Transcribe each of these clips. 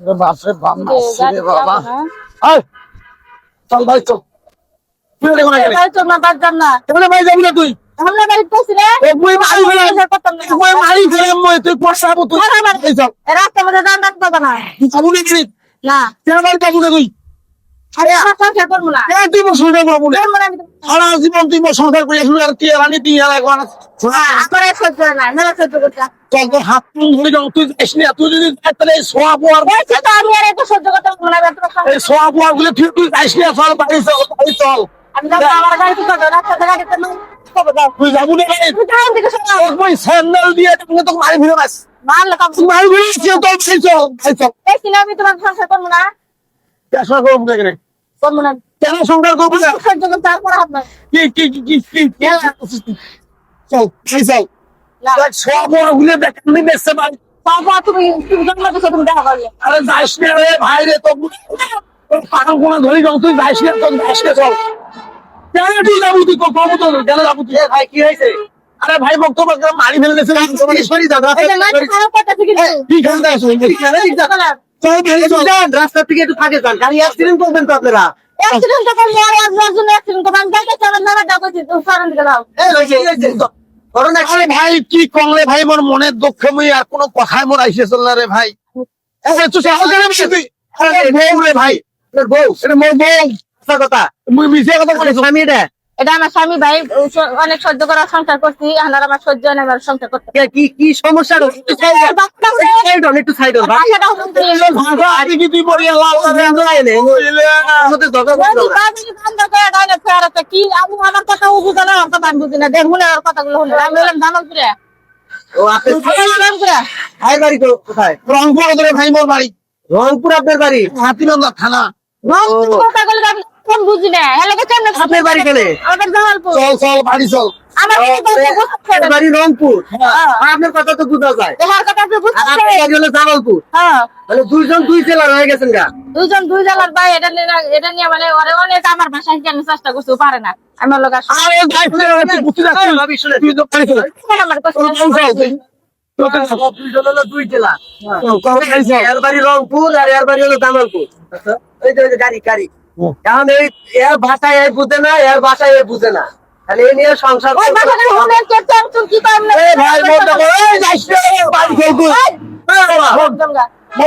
বাপরে বাপ রে বাবা। আয় চল ভাই চল। তুই ভাই তোর বাদ না। ভাই যাবি না তুই? আমরা বাড়ি রে। এ মারি ফেলে মারি ফেলে মই তুই পড়ছাবো তুই। রাস্তার মধ্যে না। আমি হ্যাঁ, না তুই বাড়ি না- তুই? স্যান্ডেল দিয়ে মারি মারলে কাম- তুই মারি চল চল চল। আমি তোমার সংসার করব না। কেন করব না কেন করব না। কেন সংসার করব না সহ্য করতে আর পরে হাত নাই। কি কি কি কি কি চল বাড়ি চল। না। দেখ সোয়া পোয়ারগুলো দেখ তুমি বেসছে ভাই বাবা, তুমি তুমি জন্ম দিছো, তুমি দেখা করলে। আরে যাইস না রে ভাই রে তো পাগল কোনা ধরে যাও তুই যাইস না তো যাইস না চল। কেন তুই যাব তুই? কবো তো কেন যাব তুই? ভাই কি হয়েছে? আরে ভাই বক্তব্য মারি ফেলে দিয়েছে দাদা। এই ভাই একটু যান গাড়ি অ্যাক্সিডেন্ট করবেন তো আপনারা। করলে আর। আমি। এই লইছে, আরে কি কংলে ভাই মোর মনের দুঃখ মুই আর কোনো কথাই মোর আইসে চল না রে ভাই। তুই ভাই। বউ। এটা মোর বউ। কথা। মুই মিছে কথা বলিস। স্বামী এটা এটা আমার স্বামী ভাই অনেক সহ্য করা সংসার করছি আর আমার সহ্য হয় না আমার সংসার করতে কি কি সমস্যা? একটু হন। একটু হন। আরে কি তুই লাল আমি আমার কথা ও বুঝে না আমার কথা আমি বুঝি না। দেখুন আর কথাগুলো শুনে আমি বললাম জামালপুরে। ও, আপনি- জামালপুরে। বাড়ি কোথায়? রংপুর। ধরে ভাই মোর বাড়ি? রংপুর আপনার বাড়ি? হাতিবান্ধা থানা। কথাগুলো আমি কোন বুঝি না। এলাকা কেমন আপনার বাড়ি কেনে? আমাদের জামালপুর। চল চল বাড়ি চল। বাড়ি রংপুর। হ্যাঁ। আপনার কথা তো বোঝা যায়। জামালপুর। হ্যাঁ। মানে দুইজন দুই জেলার হয়ে গেছেন গা। দুজন দুই জেলার ভাই এটা নিয়ে এটা নিয়ে মানে ওরে অনেক আমার ভাষায় কেন চেষ্টা করছে পারে না। আমার লোক আসলে আরে ভাই তুই বুঝতে যাচ্ছিস ভাবি শুনে। তুই তো বাড়ি চল। আমার দুইজন হলো দুই জেলা। রংপুর আর এর বাড়ি হলো জামালপুর। ওই যে গাড়ি গাড়ি। কারণ এই এর ভাষায় এ বুঝে না এর ভাষায় এ বুঝে না। তাহলে নিয়ে সংসার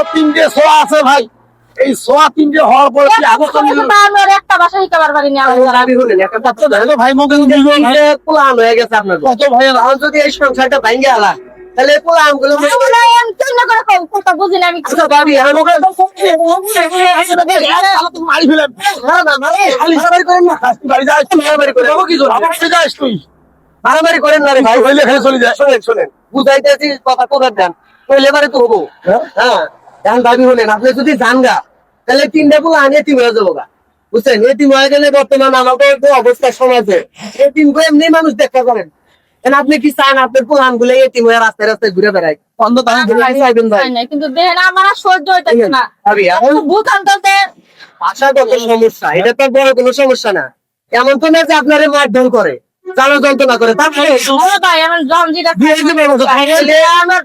তিনটে আছে ভাই। এই তিনটে হওয়ার পরে একটা ভাই পোলান হয়ে গেছে আপনার কত ভাই? যদি এই সংসারটা ভাঙ্গে আলা তাহলে এই পোলানগুলো চিন্তা করে কও, কথা না আমি আচ্ছা ভাবি এখন ওকে মারি ফেলে মারামারি করেন না বাড়ি যাস মারামারি করেন ও কি জোর? আমার কাছে যাস তুই মারামারি করেন না রে ভাই হইলে খেলে চলে যায় শোনেন শোনেন বুঝাইতেছি কথা কোথার দেন কইলে এবারে তো হব হ্যাঁ? হ্যাঁ এখন দাবি হলেন আপনি যদি যান গা তাহলে তিনটা পোলা আনিয়ে এতিম হয়ে যাব গা বুঝছেন এতিম হয়ে গেলে বর্তমান আমাদের অবস্থা সমাজে এতিম করে এমনি মানুষ দেখা করেন আপনি কি চান? আপনারগুলো হয়ে রাস্তায় রাস্তায় ঘুরে বেড়ায় বন্ধ তাহলে আপনি চাইবেন ভাই। কিন্তু দেখেন আমার আর সহ্য হইতেছে না। ভাবি এখন ভূতান চলতে ভাষাগত সমস্যা এটা তো বড় কোনো সমস্যা না। এমন তো না যে আপনারে মারধর করে চালো যন্ত্রণা করে তারপরে জন আমার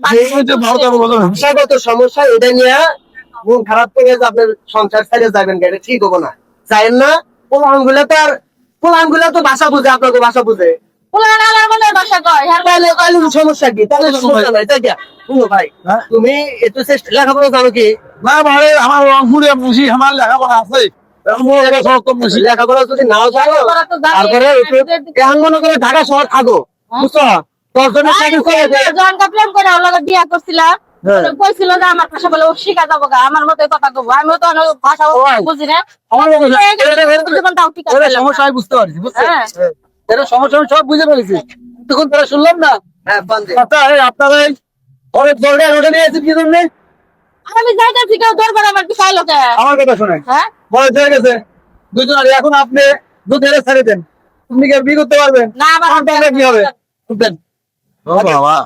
ভাষাগত সমস্যা এটা নিয়ে মন খারাপ করে আপনার সংসার ছেড়ে যাবেন এটা ঠিক হব না। চাইেন না পোলানগুলা তো আর পোলানগুলা তো ভাষা বুঝে আপনাকে ভাষা বুঝে। মনে হ্যাঁ সমস্যা কি তাহলে সমস্যা নাই তাই ভাই হ্যাঁ? তুমি একটু চেষ্টা লেখাপড়া জানো কি না ভাই আমার রংপুরে বুঝি আমার লেখাপড়া আছে লেখাপড়া যদি নাও জানো। তারপরে মনে করে ঢাকা শহর থাকো বুঝছ দে। জনকা প্রেম করে ওর বিয়া করছিলাম হ্যাঁ। কইছিল যে আমার ভাষা বলে শিখা যাব গা আমার মতো কথা কব আমি তো ভাষা বুঝি না মনে হয়- সমস্যা বুঝতে পারছি এরা সমস্যা সব বুঝে পেরেছি তখন তারা শুনলাম না? হ্যাঁ আচ্ছা এই আপনারা অনেক দরকার ওটা নিয়ে কি জন্য? আমি যাইতেছি কেউ দরবার আমার কি চাইলো আমার কথা শুনে হ্যাঁ? বয়স হয়ে গেছে দুজন আর এখন আপনি দুধ হেরে ছেড়ে দেন। তুমি কি আর বিয়ে করতে পারবেন? না আবার আমার কি হবে? দেন ও বাবা।